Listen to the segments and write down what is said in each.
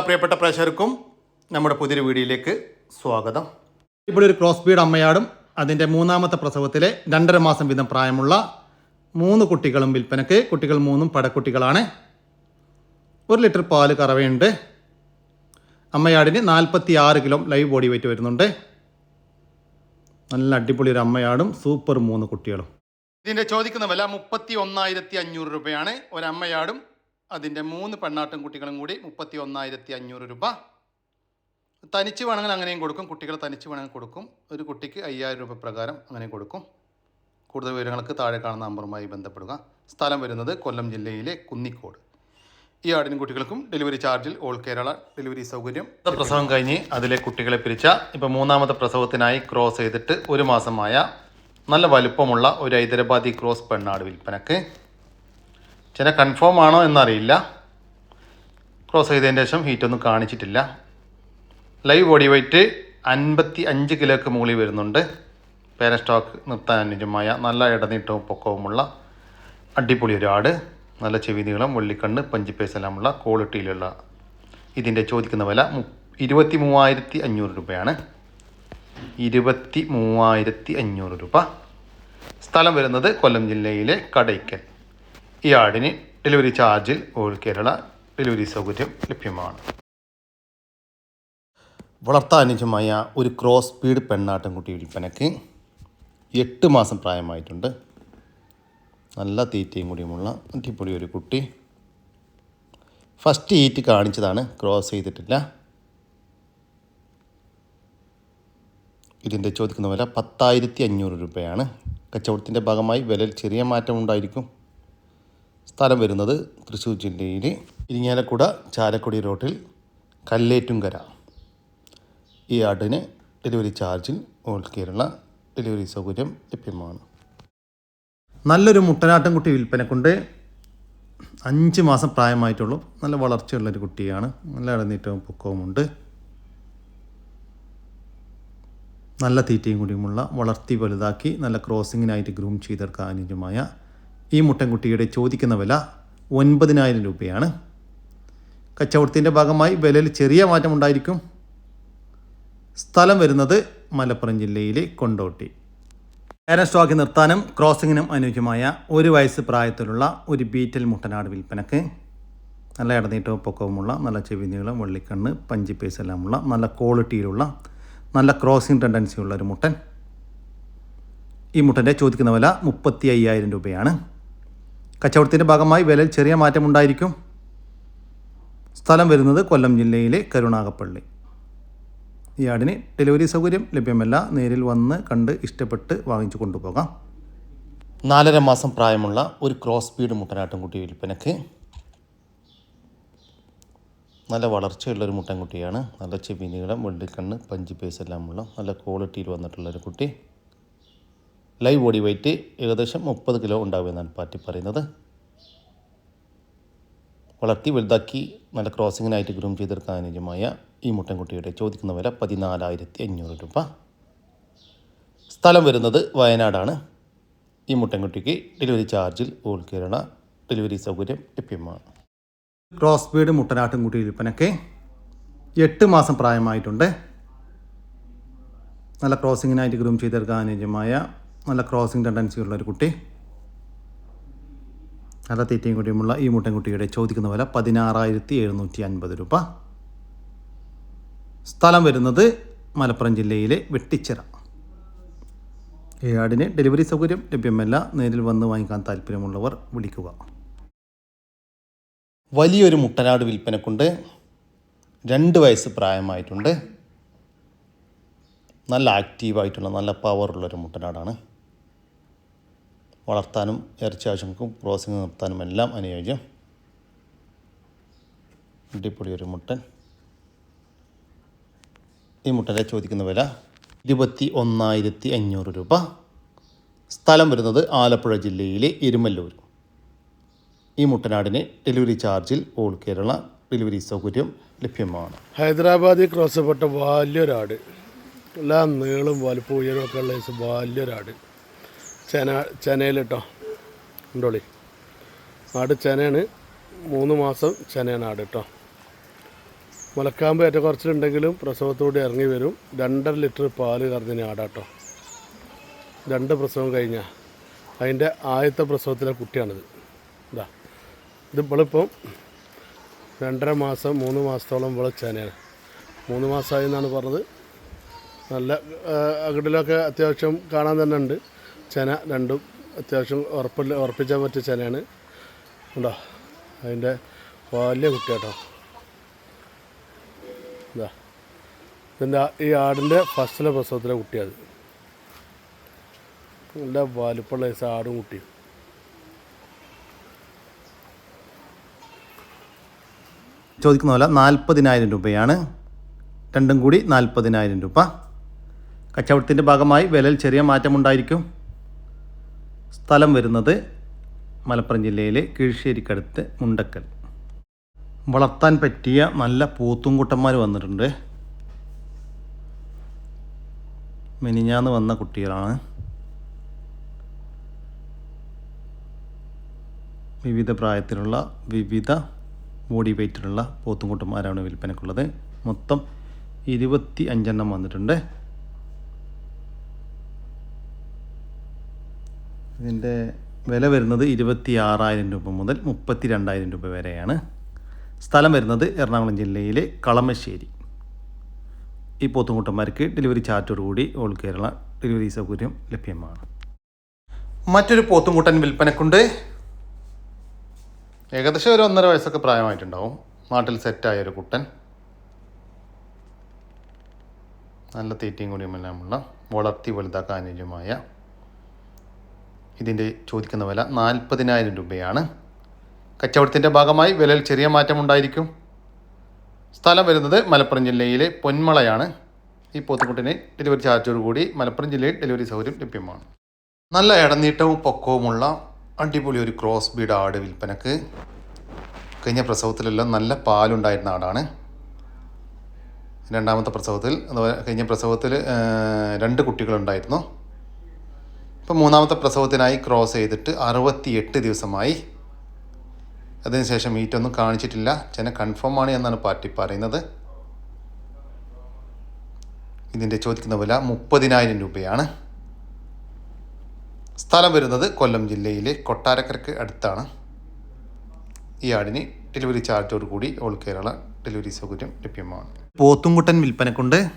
പ്രിയപ്പെട്ട പ്രേക്ഷകർക്കും നമ്മുടെ പുതിയൊരു വീഡിയോയിലേക്ക് സ്വാഗതം. ഇവിടെ ഒരു ക്രോസ് ബീഡ് അമ്മയാടും അതിന്റെ മൂന്നാമത്തെ പ്രസവത്തിലെ രണ്ടര മാസം വീതം പ്രായമുള്ള മൂന്ന് കുട്ടികളും വിൽപ്പനക്ക് കുട്ടികൾ മൂന്നും പടക്കുട്ടികളാണ്. ഒരു ലിറ്റർ പാൽ കറവയുണ്ട്. അമ്മയാടിന് നാൽപ്പത്തി ആറ് കിലോ ലൈവ് ബോഡി വെയിറ്റ് വരുന്നുണ്ട്. നല്ല അടിപൊളി ഒരു അമ്മയാടും സൂപ്പർ മൂന്ന് കുട്ടികളും. ഇതിന്റെ ചോദിക്കുന്ന വില മുപ്പത്തി ഒന്നായിരത്തി അഞ്ഞൂറ് രൂപയാണ് ഒരമ്മയാടും അതിന്റെ മൂന്ന് പെണ്ണാട്ടും കുട്ടികളും കൂടി മുപ്പത്തി ഒന്നായിരത്തി അഞ്ഞൂറ് രൂപ. തനിച്ച് വേണമെങ്കിൽ അങ്ങനെയും കൊടുക്കും. കുട്ടികൾ തനിച്ച് വേണമെങ്കിൽ കൊടുക്കും. ഒരു കുട്ടിക്ക് അയ്യായിരം രൂപ പ്രകാരം അങ്ങനെ കൊടുക്കും. കൂടുതൽ വിവരങ്ങൾക്ക് താഴെ കാണുന്ന നമ്പറുമായി ബന്ധപ്പെടുക. സ്ഥലം വരുന്നത് കൊല്ലം ജില്ലയിലെ കുന്നിക്കോട്. ഈ ആടിനും കുട്ടികൾക്കും ഡെലിവറി ചാർജിൽ ഓൾ കേരള ഡെലിവറി സൗകര്യം. പ്രസവം കഴിഞ്ഞ് അതിലെ കുട്ടികളെ പിരിച്ച ഇപ്പം മൂന്നാമത്തെ പ്രസവത്തിനായി ക്രോസ് ചെയ്തിട്ട് ഒരു മാസമായ നല്ല വലുപ്പമുള്ള ഒരു ഹൈദരാബാദി ക്രോസ് പെണ്ണാട് വിൽപ്പനക്ക് ചില കൺഫേം ആണോ എന്നറിയില്ല. ക്രോസ് ചെയ്തതിന് ശേഷം ഹീറ്റൊന്നും കാണിച്ചിട്ടില്ല. ലൈവ് ബോഡി വെയ്റ്റ് അൻപത്തി അഞ്ച് കിലോക്ക് മുകളിൽ വരുന്നുണ്ട്. പേര സ്റ്റോക്ക് നിർത്താൻ അനുജമായ നല്ല ഇടനീട്ടവും പൊക്കവുമുള്ള അടിപൊളി ഒരു ആട്. നല്ല ചെവി നീളം വെള്ളിക്കണ്ണ് പഞ്ചിപ്പേസ് എല്ലാമുള്ള ക്വാളിറ്റിയിലുള്ള ഇതിന്റെ ചോദിക്കുന്ന വില ഇരുപത്തി മൂവായിരത്തി അഞ്ഞൂറ് രൂപയാണ്. ഇരുപത്തി മൂവായിരത്തി അഞ്ഞൂറ് രൂപ. സ്ഥലം വരുന്നത് കൊല്ലം ജില്ലയിലെ കടയ്ക്കൽ. ഈ ആടിന് ഡെലിവറി ചാർജിൽ ഓൾ കേരള ഡെലിവറി സൗകര്യം ലഭ്യമാണ്. വളർത്താൻ അനുജമായ ഒരു ക്രോസ് സ്പീഡ് പെണ്ണാട്ടം കുട്ടി വിൽപ്പനയ്ക്ക് എട്ട് മാസം പ്രായമായിട്ടുണ്ട്. നല്ല തീറ്റയും കൂടിയുമുള്ള അടിപൊളി ഒരു കുട്ടി. ഫസ്റ്റ് ഈറ്റ് കാണിച്ചതാണ് ക്രോസ് ചെയ്തിട്ടില്ല. ഇതിന്റെ ചോദിക്കുന്ന വില പത്തായിരത്തി അഞ്ഞൂറ് രൂപയാണ്. കച്ചവടത്തിന്റെ ഭാഗമായി വിലയിൽ ചെറിയ മാറ്റം ഉണ്ടായിരിക്കും സ്ഥലം വരുന്നത് തൃശ്ശൂർ ജില്ലയിൽ ഇരിങ്ങാലക്കുട ചാലക്കുടി റോട്ടിൽ കല്ലേറ്റുംകര. ഈ ആട്ടിന് ഡെലിവറി ചാർജിൽ ഓൾ കേരള ഡെലിവറി സൗകര്യം ലഭ്യമാണ്. നല്ലൊരു മുട്ടനാട്ടൻകുട്ടി വിൽപ്പന കൊണ്ട് അഞ്ച് മാസം പ്രായമായിട്ടുള്ളൂ നല്ല വളർച്ചയുള്ളൊരു കുട്ടിയാണ്. നല്ല ഇടനീറ്റവും പൊക്കവുമുണ്ട് നല്ല തീറ്റയും കൂടിയുമുള്ള വളർത്തി വലുതാക്കി നല്ല ക്രോസിങ്ങിനായിട്ട് ഗ്രൂം ചെയ്തെടുക്കാൻ അനുയോജ്യമായ ഈ മുട്ടൻകുട്ടിയുടെ ചോദിക്കുന്ന വില ഒൻപതിനായിരം രൂപയാണ്. കച്ചവടത്തിന്റെ ഭാഗമായി വിലയിൽ ചെറിയ മാറ്റം ഉണ്ടായിരിക്കും. സ്ഥലം വരുന്നത് മലപ്പുറം ജില്ലയിലെ കൊണ്ടോട്ടി. ഏറെ സ്റ്റോക്ക് നിർത്താനും ക്രോസിങ്ങിനും അനുയോജ്യമായ ഒരു വയസ്സ് പ്രായത്തിലുള്ള ഒരു ബീറ്റൽ മുട്ടനാട് വിൽപ്പനക്ക് നല്ല ഇടനീട്ടവും പൊക്കവുമുള്ള നല്ല ചെവി നീളം വെള്ളിക്കണ്ണ് പഞ്ചിപ്പേസ് എല്ലാമുള്ള നല്ല ക്വാളിറ്റിയിലുള്ള നല്ല ക്രോസിംഗ് ടെൻഡൻസി ഉള്ള ഒരു മുട്ടൻ. ഈ മുട്ടന്റെ ചോദിക്കുന്ന വില മുപ്പത്തി അയ്യായിരം രൂപയാണ്. കച്ചവടത്തിന്റെ ഭാഗമായി വിലയിൽ ചെറിയ മാറ്റമുണ്ടായിരിക്കും സ്ഥലം വരുന്നത് കൊല്ലം ജില്ലയിലെ കരുണാകപ്പള്ളി. ഈ ആടിന് ഡെലിവറി സൗകര്യം ലഭ്യമല്ല. നേരിൽ വന്ന് കണ്ട് ഇഷ്ടപ്പെട്ട് വാങ്ങിച്ചു കൊണ്ടുപോകാം. നാലര മാസം പ്രായമുള്ള ഒരു ക്രോസ് സ്പീഡ് മുട്ടനാട്ടുംകുട്ടി വിൽപ്പനക്ക് നല്ല വളർച്ചയുള്ള ഒരു മുട്ടൻകുട്ടിയാണ്. നല്ല ചെവി നീളം വെള്ളിക്കണ്ണ് പഞ്ചി പേസ് എല്ലാമുള്ള നല്ല ക്വാളിറ്റിയിൽ വന്നിട്ടുള്ള ഒരു കുട്ടി. ലൈവ് ബോഡി വെയ്റ്റ് ഏകദേശം മുപ്പത് കിലോ ഉണ്ടാവുമെന്നാണ് പാറ്റി പറയുന്നത്. വളർത്തി വലുതാക്കി നല്ല ക്രോസിങ്ങിനായിട്ട് ഗ്രൂം ചെയ്തെടുക്കാൻ അനുയോജ്യമായ ഈ മുട്ടൻകുട്ടിയുടെ ചോദിക്കുന്ന വില പതിനാലായിരത്തി അഞ്ഞൂറ് രൂപ. സ്ഥലം വരുന്നത് വയനാടാണ്. ഈ മുട്ടൻകുട്ടിക്ക് ഡെലിവറി ചാർജിൽ ഓൾ കേരള ഡെലിവറി സൗകര്യം ലഭ്യമാണ്. ക്രോസ് ബീഡ് മുട്ടനാട്ടുംകുട്ടി വിൽപ്പനയ്ക്ക് എട്ട് മാസം പ്രായമായിട്ടുണ്ട്. നല്ല ക്രോസിങ്ങിനായിട്ട് ഗ്രൂം ചെയ്തെടുക്കാൻ അനുയോജ്യമായ നല്ല ക്രോസിംഗ് ടെൻഡൻസി ഉള്ള ഒരു കുട്ടി. നല്ല തീറ്റയും കുട്ടിയുമുള്ള ഈ മുട്ടൻകുട്ടിയുടെ ചോദിക്കുന്ന വില പതിനാറായിരത്തി എഴുന്നൂറ്റി അൻപത് രൂപ. സ്ഥലം വരുന്നത് മലപ്പുറം ജില്ലയിലെ വെട്ടിച്ചിറ. ഈ ഡെലിവറി സൗകര്യം ലഭ്യമല്ല. നേരിൽ വന്ന് വാങ്ങിക്കാൻ താല്പര്യമുള്ളവർ വിളിക്കുക. വലിയൊരു മുട്ടനാട് വിൽപ്പനക്കുണ്ട്. രണ്ട് വയസ്സ് പ്രായമായിട്ടുണ്ട്. നല്ല ആക്റ്റീവായിട്ടുള്ള നല്ല പവറുള്ളൊരു മുട്ടനാടാണ്. വളർത്താനും ഇറച്ചി ആവശ്യങ്ങൾക്കും പ്രോസസ്സിങ് നിർത്താനും എല്ലാം അനുയോജ്യം. അടിപൊളി ഒരു മുട്ടൻ. ഈ മുട്ടന്റെ ചോദിക്കുന്ന വില ഇരുപത്തി ഒന്നായിരത്തി അഞ്ഞൂറ് രൂപ. സ്ഥലം വരുന്നത് ആലപ്പുഴ ജില്ലയിലെ ഇരുമല്ലൂർ. ഈ മുട്ടനാടിന് ഡെലിവറി ചാർജിൽ ഓൾ കേരള ഡെലിവറി സൗകര്യം ലഭ്യമാണ്. ഹൈദരാബാദിൽ ക്രോസ് പെട്ട വലിയൊരാട്. എല്ലാം നീളും വലുപ്പം ഉയരമൊക്കെ ഉള്ള ചെന ചെനയിലിട്ടോ. ഉണ്ടോളി. ആട് ചെനയാണ്. മൂന്ന് മാസം ചെനയാണ് ആട് കേട്ടോ മുലക്കാമ്പ് ഏറ്റക്കുറച്ചിലുണ്ടെങ്കിലും പ്രസവത്തോടെ ഇറങ്ങി വരും. രണ്ടര ലിറ്റർ പാൽ കറഞ്ഞ ആടാട്ടോ. രണ്ട് പ്രസവം കഴിഞ്ഞാൽ അതിന്റെ ആദ്യത്തെ പ്രസവത്തിലെ കുട്ടിയാണിത്. ഇതാ ഇത് ഇവളിപ്പം രണ്ടര മാസം മൂന്ന് മാസത്തോളം ഇവളെ ചേനയാണ്. മൂന്ന് മാസമായി എന്നാണ് പറഞ്ഞത്. നല്ല അകിടിലൊക്കെ അത്യാവശ്യം കാണാൻ തന്നെ ഉണ്ട്. ചെന രണ്ടും അത്യാവശ്യം ഉറപ്പില്ല ഉറപ്പിച്ചാൽ പറ്റിയ ചെനയാണ്. ഉണ്ടോ? അതിന്റെ വലിയ കുട്ടിയാട്ടോ. ഇതാ. ഇതിന്റെ ഈ ആടിന്റെ ഫസ്റ്റിലെ പ്രസവത്തിലെ കുട്ടിയത് നല്ല വലുപ്പുള്ള ദിവസം ആടും കുട്ടിയും ചോദിക്കുന്ന പോലെ നാൽപ്പതിനായിരം രൂപയാണ്. രണ്ടും കൂടി നാൽപ്പതിനായിരം രൂപ. കച്ചവടത്തിന്റെ ഭാഗമായി വിലയിൽ ചെറിയ മാറ്റമുണ്ടായിരിക്കും. സ്ഥലം വരുന്നത് മലപ്പുറം ജില്ലയിലെ കീഴ്ശ്ശേരിക്കടുത്ത് മുണ്ടക്കൽ. വളർത്താൻ പറ്റിയ നല്ല പൂത്തുംകുട്ടന്മാർ വന്നിട്ടുണ്ട്. മിനിഞ്ഞാന്ന് വന്ന കുട്ടികളാണ്. വിവിധ പ്രായത്തിലുള്ള വിവിധ ബോഡി വെയ്റ്റിലുള്ള പോത്തുംകുട്ടന്മാരാണ് വിൽപ്പനക്കുള്ളത്. മൊത്തം ഇരുപത്തി അഞ്ചെണ്ണം വന്നിട്ടുണ്ട്. ഇതിന്റെ വില വരുന്നത് ഇരുപത്തി ആറായിരം രൂപ മുതൽ മുപ്പത്തി രണ്ടായിരം രൂപ വരെയാണ്. സ്ഥലം വരുന്നത് എറണാകുളം ജില്ലയിലെ കളമശ്ശേരി. ഈ പോത്തുംകുട്ടന്മാർക്ക് ഡെലിവറി ചാർജോടുകൂടി ഓൾ കേരള ഡെലിവറി സൗകര്യം ലഭ്യമാണ്. മറ്റൊരു പോത്തുംകുട്ടൻ വിൽപ്പനക്കുണ്ട്. ഏകദേശം ഒരു ഒന്നര വയസ്സൊക്കെ പ്രായമായിട്ടുണ്ടാവും. നാട്ടിൽ സെറ്റായ ഒരു കുട്ടൻ. നല്ല തീറ്റയും കൂടിയുമെല്ലാമുള്ള വളർത്തി വലുതാക്കാൻ ഇതിന്റെ ചോദിക്കുന്ന വില നാൽപ്പതിനായിരം രൂപയാണ്. കച്ചവടത്തിന്റെ ഭാഗമായി വിലയിൽ ചെറിയ മാറ്റമുണ്ടായിരിക്കും സ്ഥലം വരുന്നത് മലപ്പുറം ജില്ലയിലെ പൊന്മളയാണ്. ഈ പോത്തുകുട്ടിന് ഡെലിവറി ചാർജോടുകൂടി മലപ്പുറം ജില്ലയിൽ ഡെലിവറി സൗകര്യം ലഭ്യമാണ്. നല്ല ഇടനീട്ടവും പൊക്കവുമുള്ള അടിപൊളി ഒരു ക്രോസ് ബീഡ് ആട് വിൽപ്പനക്ക്. കഴിഞ്ഞ പ്രസവത്തിലെല്ലാം നല്ല പാലുണ്ടായിരുന്ന ആടാണ്. രണ്ടാമത്തെ പ്രസവത്തിൽ അതുപോലെ കഴിഞ്ഞ പ്രസവത്തിൽ രണ്ട് കുട്ടികളുണ്ടായിരുന്നു. ഇപ്പം മൂന്നാമത്തെ പ്രസവത്തിനായി ക്രോസ് ചെയ്തിട്ട് അറുപത്തിയെട്ട് ദിവസമായി. അതിനുശേഷം മീറ്റൊന്നും കാണിച്ചിട്ടില്ല. ചെന കൺഫേം ആണ് എന്നാണ് പാർട്ടി പറയുന്നത്. ഇതിന്റെ ചോദിക്കുന്ന വില മുപ്പതിനായിരം രൂപയാണ്. സ്ഥലം വരുന്നത് കൊല്ലം ജില്ലയിലെ കൊട്ടാരക്കരക്ക് അടുത്താണ്. ഈ ആടിന് ഡെലിവറി ചാർജോട് കൂടി ഓൾ കേരള ഡെലിവറി സൗകര്യം ലഭ്യമാണ്. പോത്തുംകുട്ടൻ വിൽപ്പനക്കുണ്ട്.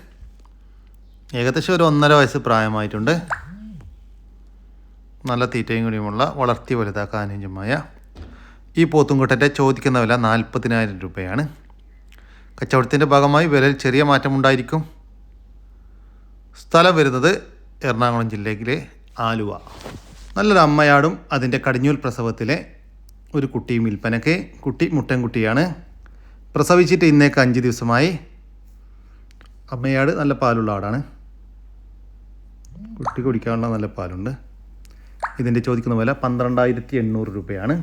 ഏകദേശം ഒരു ഒന്നര വയസ്സ് പ്രായമായിട്ടുണ്ട്. നല്ല തീറ്റയും കൂടിയുമുള്ള വളർത്തി വലുതാക്കാൻ അനുയോജ്യമായ ഈ പോത്തുംകുട്ടന്റെ ചോദിക്കുന്ന വില നാൽപ്പതിനായിരം രൂപയാണ്. കച്ചവടത്തിന്റെ ഭാഗമായി വിലയിൽ ചെറിയ മാറ്റമുണ്ടായിരിക്കും. സ്ഥലം വരുന്നത് എറണാകുളം ജില്ലയിലെ ആലുവ. നല്ലൊരു അമ്മയാടും അതിന്റെ കടിഞ്ഞൂൽ പ്രസവത്തിലെ ഒരു കുട്ടിയും വിൽപ്പനയ്ക്ക് കുട്ടി മുട്ടൻകുട്ടിയാണ് പ്രസവിച്ചിട്ട് ഇന്നേക്ക് അഞ്ച് ദിവസമായി. അമ്മയാട് നല്ല പാലുള്ള ആടാണ്. കുട്ടി കുടിക്കാനുള്ള നല്ല പാലുണ്ട്. ഇതിന്റെ ചോദിക്കുന്ന വില പന്ത്രണ്ടായിരത്തി എണ്ണൂറ് രൂപയാണ്.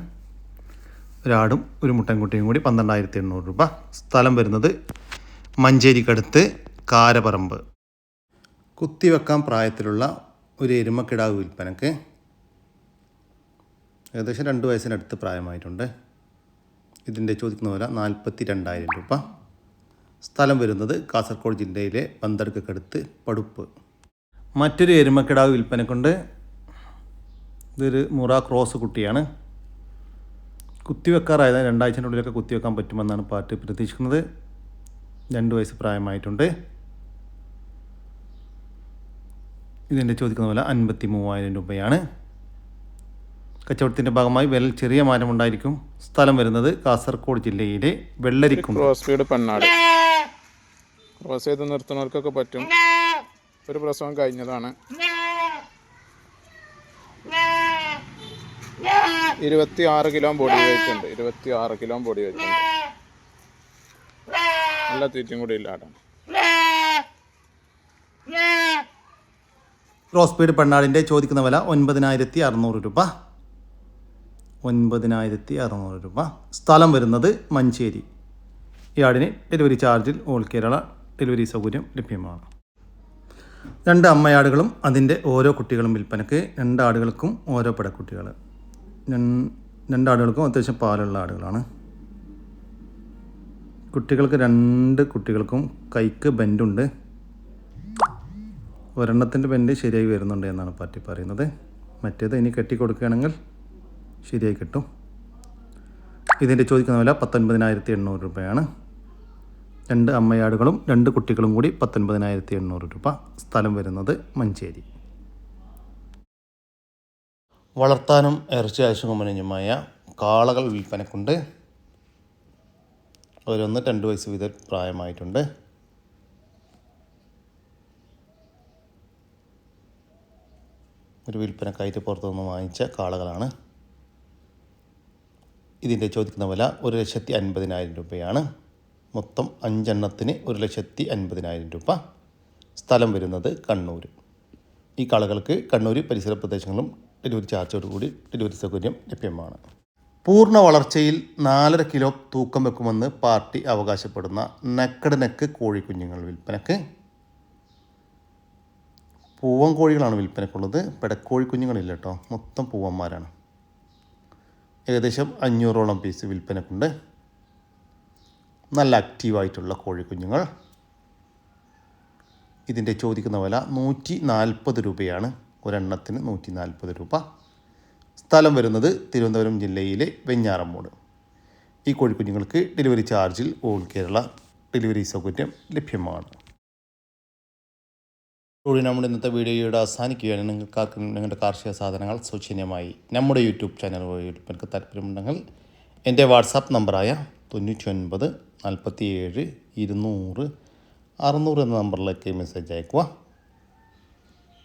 ഒരാടും ഒരു മുട്ടൻകുട്ടിയും കൂടി പന്ത്രണ്ടായിരത്തി എണ്ണൂറ് രൂപ. സ്ഥലം വരുന്നത് മഞ്ചേരിക്കടുത്ത് കാരപറമ്പ്. കുത്തിവെക്കാൻ പ്രായത്തിലുള്ള ഒരു എരുമക്കിടാവ് വിൽപ്പനക്ക് ഏകദേശം രണ്ട് വയസ്സിനടുത്ത് പ്രായമായിട്ടുണ്ട്. ഇതിന്റെ ചോദിക്കുന്ന വില നാൽപ്പത്തി രണ്ടായിരം രൂപ. സ്ഥലം വരുന്നത് കാസർഗോഡ് ജില്ലയിലെ പന്തടുക്കടുത്ത് പടുപ്പ്. മറ്റൊരു എരുമക്കിടാവ് വിൽപ്പനക്കുണ്ട് ഇതൊരു മുറ ക്രോസ് കുട്ടിയാണ്. കുത്തിവെക്കാറായത് രണ്ടാഴ്ചന്റെ ഉള്ളിലൊക്കെ കുത്തിവെക്കാൻ പറ്റുമെന്നാണ് പാട്ട് പ്രതീക്ഷിക്കുന്നത്. രണ്ട് വയസ്സ് പ്രായമായിട്ടുണ്ട്. ഇതിന്റെ ചോദിക്കുന്ന പോലെ അൻപത്തി മൂവായിരം രൂപയാണ്. കച്ചവടത്തിന്റെ ഭാഗമായി വില ചെറിയ മാറ്റമുണ്ടായിരിക്കും സ്ഥലം വരുന്നത് കാസർഗോഡ് ജില്ലയിലെ പെണ്ണാട്. ക്രോസ് ചെയ്ത് നിർത്തുന്നവർക്കൊക്കെ പറ്റും. ഒരു പ്രസവം കഴിഞ്ഞതാണ്. ഇരുപത്തി ആറ് കിലോ ബോഡി വെയിറ്റ് ഉണ്ട്. ഇരുപത്തി ആറ് കിലോ ബോഡി വെയിറ്റ് ഉണ്ട്. നല്ല തീറ്റയും കൂടി ഇല്ലാടാണ് ക്രോസ് സ്പീഡ് പെണ്ണാടിന്റെ ചോദിക്കുന്ന വില ഒൻപതിനായിരത്തി അറുന്നൂറ് രൂപ. ഒൻപതിനായിരത്തി അറുന്നൂറ് രൂപ. സ്ഥലം വരുന്നത് മഞ്ചേരി. ഈ ആടിന് ഡെലിവറി ചാർജിൽ ഓൾ കേരള ഡെലിവറി സൗകര്യം ലഭ്യമാണ്. രണ്ട് അമ്മയാടുകളും അതിന്റെ ഓരോ കുട്ടികളും വിൽപ്പനക്ക് രണ്ട് ആടുകൾക്കും ഓരോ പിടക്കുട്ടികൾ രണ്ട് ആടുകൾക്കും അത്യാവശ്യം പാലുള്ള ആടുകളാണ്. കുട്ടികൾക്ക് രണ്ട് കുട്ടികൾക്കും കൈക്ക് ബെൻഡുണ്ട്. ഒരെണ്ണത്തിന്റെ ബെൻഡ് ശരിയായി വരുന്നുണ്ട് എന്നാണ് പാറ്റി പറയുന്നത്. മറ്റേത് ഇനി കെട്ടി കൊടുക്കുകയാണെങ്കിൽ ശരിയായി കിട്ടും. ഇതിന്റെ ചോദിക്കുന്ന വില പത്തൊൻപതിനായിരത്തി എണ്ണൂറ് രൂപയാണ്. രണ്ട് അമ്മയാടുകളും രണ്ട് കുട്ടികളും കൂടി പത്തൊൻപതിനായിരത്തി എണ്ണൂറ് രൂപ സ്ഥലം വരുന്നത് മഞ്ചേരി. വളർത്താനും ഇറച്ചി ആവശ്യകമനുമായ കാളകൾ വിൽപ്പനക്കുണ്ട്. ഓരോന്ന് രണ്ട് വയസ്സ് വീതം പ്രായമായിട്ടുണ്ട്. ഒരു വിൽപ്പനക്കായിട്ട് പുറത്തുനിന്ന് വാങ്ങിച്ച കാളകളാണ്. ഇതിന്റെ ചോദിക്കുന്ന വില ഒരു ലക്ഷത്തി അൻപതിനായിരം രൂപയാണ്. മൊത്തം അഞ്ചെണ്ണത്തിന് ഒരു ലക്ഷത്തി അൻപതിനായിരം രൂപ. സ്ഥലം വരുന്നത് കണ്ണൂർ ഈ കാളകൾക്ക് കണ്ണൂർ പരിസര പ്രദേശങ്ങളും ഡെലിവറി ചാർജോടുകൂടി ഡെലിവറി സൗകര്യം ലഭ്യമാണ്. പൂർണ വളർച്ചയിൽ നാലര കിലോ തൂക്കം വെക്കുമെന്ന് പാർട്ടി അവകാശപ്പെടുന്ന നക്കട് നെക്ക് കോഴിക്കുഞ്ഞുങ്ങൾ വിൽപ്പനക്ക്. പൂവൻ കോഴികളാണ് വിൽപ്പനക്കുള്ളത്. പെടക്കോഴി കുഞ്ഞുങ്ങളില്ല കേട്ടോ മൊത്തം പൂവന്മാരാണ്. ഏകദേശം അഞ്ഞൂറോളം പീസ് വിൽപ്പനക്കുണ്ട്. നല്ല ആക്റ്റീവായിട്ടുള്ള കോഴിക്കുഞ്ഞുങ്ങൾ. ഇതിന്റെ ചോദിക്കുന്ന വില നൂറ്റി നാൽപ്പത് രൂപയാണ്. ഒരെണ്ണത്തിന് നൂറ്റി നാൽപ്പത് രൂപ. സ്ഥലം വരുന്നത് തിരുവനന്തപുരം ജില്ലയിലെ വെഞ്ഞാറമ്മൂട്. ഈ കോഴിക്കുഞ്ഞുങ്ങൾക്ക് ഡെലിവറി ചാർജിൽ ഓൾ കേരള ഡെലിവറി സൗകര്യം ലഭ്യമാണ്. കൂടി നമ്മുടെ ഇന്നത്തെ വീഡിയോയുടെ അവസാനിക്കുകയാണ്. നിങ്ങൾക്ക് നിങ്ങളുടെ കാർഷിക സാധനങ്ങൾ സൗജന്യമായി നമ്മുടെ യൂട്യൂബ് ചാനൽ വഴി നിങ്ങൾക്ക് താല്പര്യമുണ്ടെങ്കിൽ എന്റെ വാട്സാപ്പ് നമ്പറായ തൊണ്ണൂറ്റി ഒൻപത് നാൽപ്പത്തി ഏഴ് ഇരുന്നൂറ് അറുന്നൂറ് എന്ന നമ്പറിലേക്ക് മെസ്സേജ് അയക്കുക